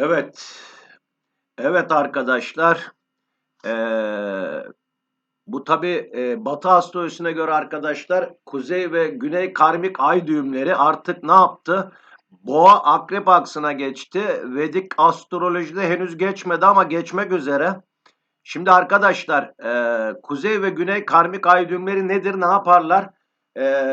Evet. Evet arkadaşlar. Ee, bu tabi e, Batı astrolojisine göre arkadaşlar Kuzey ve Güney karmik ay düğümleri artık ne yaptı? Boğa akrep aksına geçti. Vedik astrolojide henüz geçmedi ama geçmek üzere. Şimdi arkadaşlar e, Kuzey ve Güney karmik ay düğümleri nedir? Ne yaparlar? E,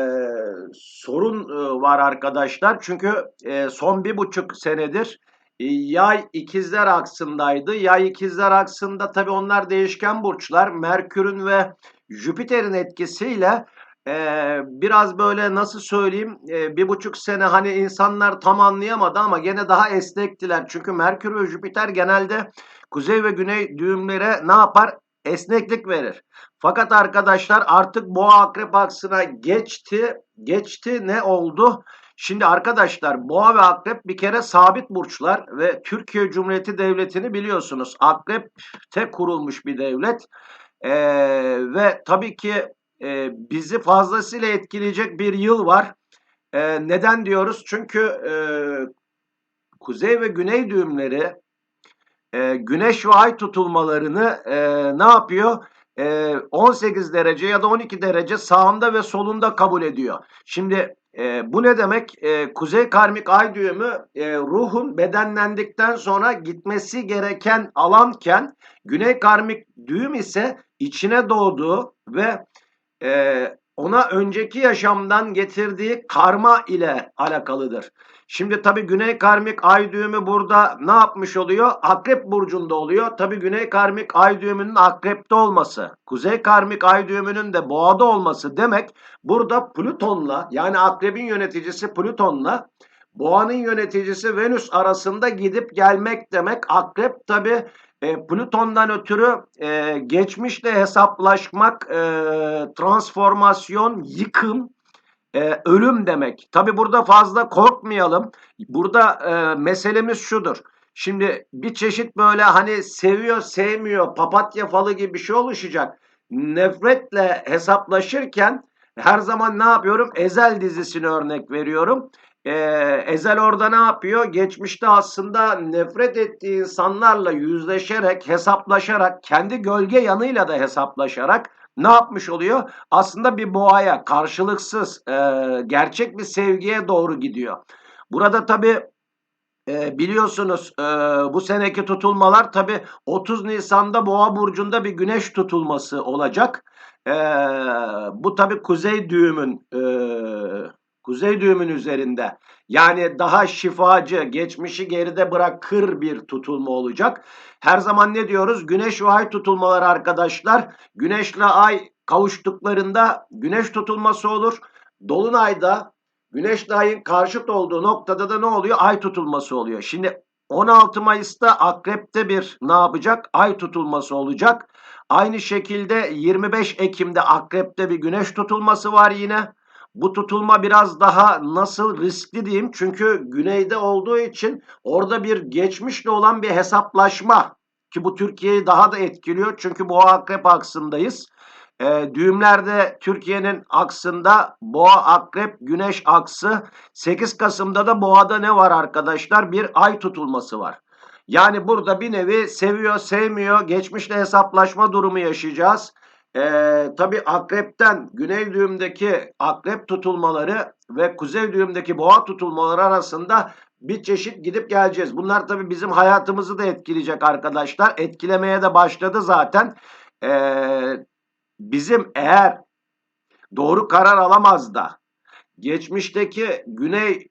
sorun e, var arkadaşlar. Çünkü e, son bir buçuk senedir yay ikizler aksındaydı. Yay ikizler aksında tabi onlar değişken burçlar. Merkür'ün ve Jüpiter'in etkisiyle e, biraz böyle nasıl söyleyeyim e, bir buçuk sene hani insanlar tam anlayamadı ama gene daha esnektiler. Çünkü Merkür ve Jüpiter genelde kuzey ve güney düğümlere ne yapar? Esneklik verir. Fakat arkadaşlar artık boğa akrep aksına geçti. Geçti ne oldu? Şimdi arkadaşlar boğa ve akrep bir kere sabit burçlar ve Türkiye Cumhuriyeti Devleti'ni biliyorsunuz. Akrep'te kurulmuş bir devlet ee, ve tabii ki e, bizi fazlasıyla etkileyecek bir yıl var. E, neden diyoruz? Çünkü e, kuzey ve güney düğümleri e, güneş ve ay tutulmalarını e, ne yapıyor? 18 derece ya da 12 derece sağında ve solunda kabul ediyor. Şimdi e, bu ne demek? E, kuzey karmik ay düğümü e, ruhun bedenlendikten sonra gitmesi gereken alanken güney karmik düğüm ise içine doğduğu ve e, ona önceki yaşamdan getirdiği karma ile alakalıdır. Şimdi tabi Güney Karmik Ay düğümü burada ne yapmış oluyor? Akrep burcunda oluyor. Tabi Güney Karmik Ay düğümünün akrepte olması, Kuzey Karmik Ay düğümünün de boğada olması demek burada Plüton'la yani akrebin yöneticisi Plüton'la boğanın yöneticisi Venüs arasında gidip gelmek demek. Akrep tabi e, Plüton'dan ötürü e, geçmişle hesaplaşmak, e, transformasyon, yıkım, e, ölüm demek. Tabi burada fazla korkmayalım. Burada e, meselemiz şudur. Şimdi bir çeşit böyle hani seviyor sevmiyor papatya falı gibi bir şey oluşacak. Nefretle hesaplaşırken her zaman ne yapıyorum? Ezel dizisini örnek veriyorum. Ee, Ezel orada ne yapıyor? Geçmişte aslında nefret ettiği insanlarla yüzleşerek, hesaplaşarak, kendi gölge yanıyla da hesaplaşarak ne yapmış oluyor? Aslında bir boğaya, karşılıksız, e, gerçek bir sevgiye doğru gidiyor. Burada tabii e, biliyorsunuz e, bu seneki tutulmalar tabii 30 Nisan'da Boğa burcunda bir güneş tutulması olacak. E, bu tabii kuzey düğümün e, kuzey düğümün üzerinde. Yani daha şifacı, geçmişi geride bırakır bir tutulma olacak. Her zaman ne diyoruz? Güneş ve ay tutulmaları arkadaşlar. Güneşle ay kavuştuklarında güneş tutulması olur. Dolunayda güneşle ayın karşıt olduğu noktada da ne oluyor? Ay tutulması oluyor. Şimdi 16 Mayıs'ta Akrep'te bir ne yapacak? Ay tutulması olacak. Aynı şekilde 25 Ekim'de Akrep'te bir güneş tutulması var yine. Bu tutulma biraz daha nasıl riskli diyeyim. Çünkü güneyde olduğu için orada bir geçmişle olan bir hesaplaşma ki bu Türkiye'yi daha da etkiliyor. Çünkü boğa akrep aksındayız. E, düğümlerde Türkiye'nin aksında boğa akrep güneş aksı 8 Kasım'da da boğada ne var arkadaşlar? Bir ay tutulması var. Yani burada bir nevi seviyor sevmiyor geçmişle hesaplaşma durumu yaşayacağız. Ee, tabii akrepten güney düğümdeki akrep tutulmaları ve kuzey düğümdeki boğa tutulmaları arasında bir çeşit gidip geleceğiz. Bunlar tabii bizim hayatımızı da etkileyecek arkadaşlar. Etkilemeye de başladı zaten. Ee, bizim eğer doğru karar alamaz da geçmişteki güney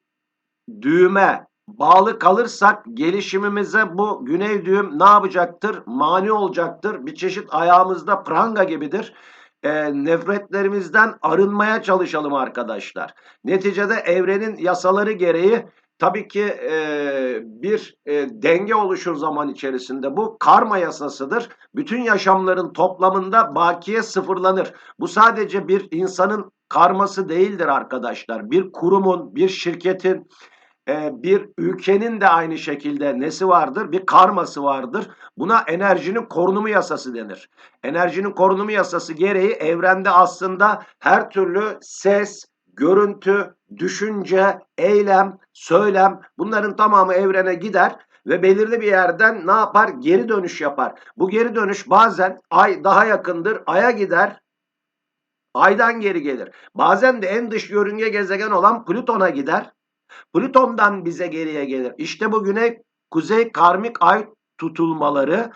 düğme bağlı kalırsak gelişimimize bu güney düğüm ne yapacaktır? Mani olacaktır. Bir çeşit ayağımızda pranga gibidir. E, nefretlerimizden arınmaya çalışalım arkadaşlar. Neticede evrenin yasaları gereği tabii ki e, bir e, denge oluşur zaman içerisinde. Bu karma yasasıdır. Bütün yaşamların toplamında bakiye sıfırlanır. Bu sadece bir insanın karması değildir arkadaşlar. Bir kurumun, bir şirketin, e, bir ülkenin de aynı şekilde nesi vardır? Bir karması vardır. Buna enerjinin korunumu yasası denir. Enerjinin korunumu yasası gereği evrende aslında her türlü ses, görüntü, düşünce, eylem, söylem bunların tamamı evrene gider ve belirli bir yerden ne yapar? Geri dönüş yapar. Bu geri dönüş bazen ay daha yakındır, aya gider, aydan geri gelir. Bazen de en dış yörünge gezegen olan Plüton'a gider. Plüton'dan bize geriye gelir. İşte bu güney kuzey karmik ay tutulmaları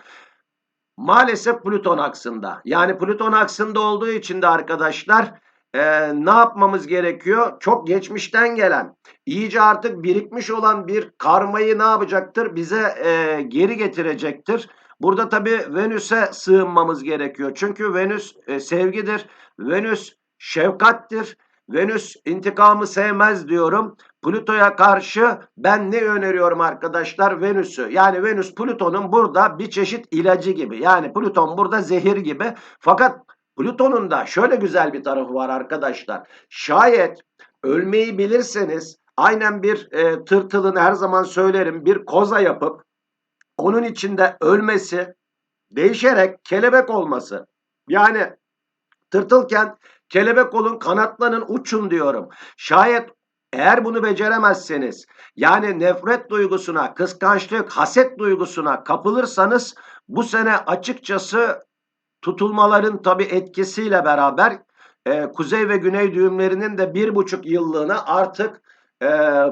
maalesef Plüton aksında. Yani Plüton aksında olduğu için de arkadaşlar e, ne yapmamız gerekiyor? Çok geçmişten gelen, iyice artık birikmiş olan bir karmayı ne yapacaktır? Bize e, geri getirecektir. Burada tabii Venüs'e sığınmamız gerekiyor. Çünkü Venüs e, sevgidir. Venüs şefkattir. Venüs intikamı sevmez diyorum. Plüto'ya karşı ben ne öneriyorum arkadaşlar? Venüs'ü. Yani Venüs Plüton'un burada bir çeşit ilacı gibi. Yani Plüton burada zehir gibi. Fakat Plüton'un da şöyle güzel bir tarafı var arkadaşlar. Şayet ölmeyi bilirseniz aynen bir e, tırtılın her zaman söylerim bir koza yapıp onun içinde ölmesi değişerek kelebek olması. Yani tırtılken kelebek olun kanatlanın uçun diyorum. Şayet eğer bunu beceremezseniz yani nefret duygusuna, kıskançlık, haset duygusuna kapılırsanız bu sene açıkçası tutulmaların tabi etkisiyle beraber e, kuzey ve güney düğümlerinin de bir buçuk yıllığına artık e,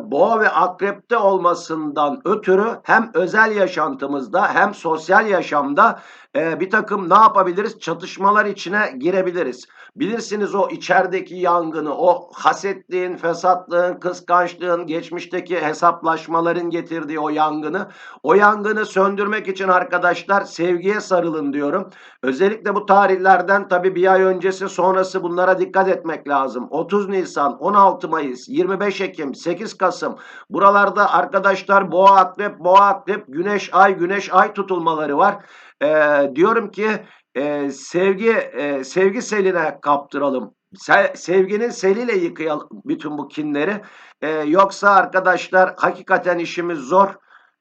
boğa ve akrepte olmasından ötürü hem özel yaşantımızda hem sosyal yaşamda e, bir takım ne yapabiliriz? Çatışmalar içine girebiliriz. Bilirsiniz o içerideki yangını, o hasetliğin, fesatlığın, kıskançlığın, geçmişteki hesaplaşmaların getirdiği o yangını, o yangını söndürmek için arkadaşlar sevgiye sarılın diyorum. Özellikle bu tarihlerden tabii bir ay öncesi sonrası bunlara dikkat etmek lazım. 30 Nisan, 16 Mayıs, 25 Ekim, 8 Kasım buralarda arkadaşlar boğa akrep, boğa akrep, güneş ay, güneş ay tutulmaları var. Ee, diyorum ki e, sevgi e, sevgi seline kaptıralım. Se sevginin seliyle yıkayalım bütün bu kinleri. E, yoksa arkadaşlar hakikaten işimiz zor.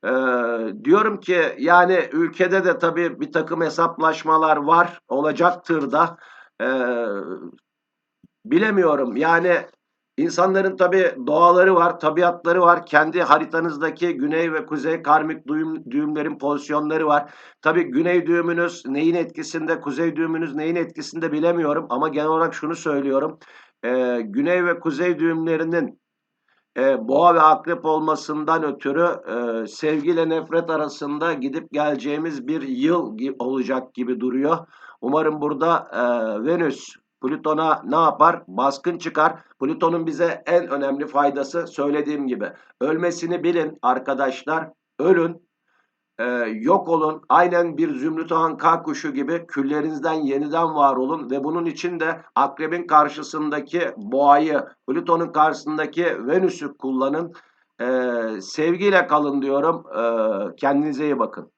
E, diyorum ki yani ülkede de tabii bir takım hesaplaşmalar var. Olacaktır da. E, bilemiyorum. Yani İnsanların tabi doğaları var, tabiatları var. Kendi haritanızdaki güney ve kuzey karmik düğüm, düğümlerin pozisyonları var. Tabi güney düğümünüz neyin etkisinde, kuzey düğümünüz neyin etkisinde bilemiyorum. Ama genel olarak şunu söylüyorum. Ee, güney ve kuzey düğümlerinin e, boğa ve akrep olmasından ötürü e, sevgiyle nefret arasında gidip geleceğimiz bir yıl olacak gibi duruyor. Umarım burada e, Venüs Plüton'a ne yapar? Baskın çıkar. Plüton'un bize en önemli faydası söylediğim gibi. Ölmesini bilin arkadaşlar. Ölün. Ee, yok olun. Aynen bir Zümrüt Anka kuşu gibi küllerinizden yeniden var olun. Ve bunun için de akrebin karşısındaki boğayı, Plüton'un karşısındaki Venüs'ü kullanın. Ee, sevgiyle kalın diyorum. Ee, kendinize iyi bakın.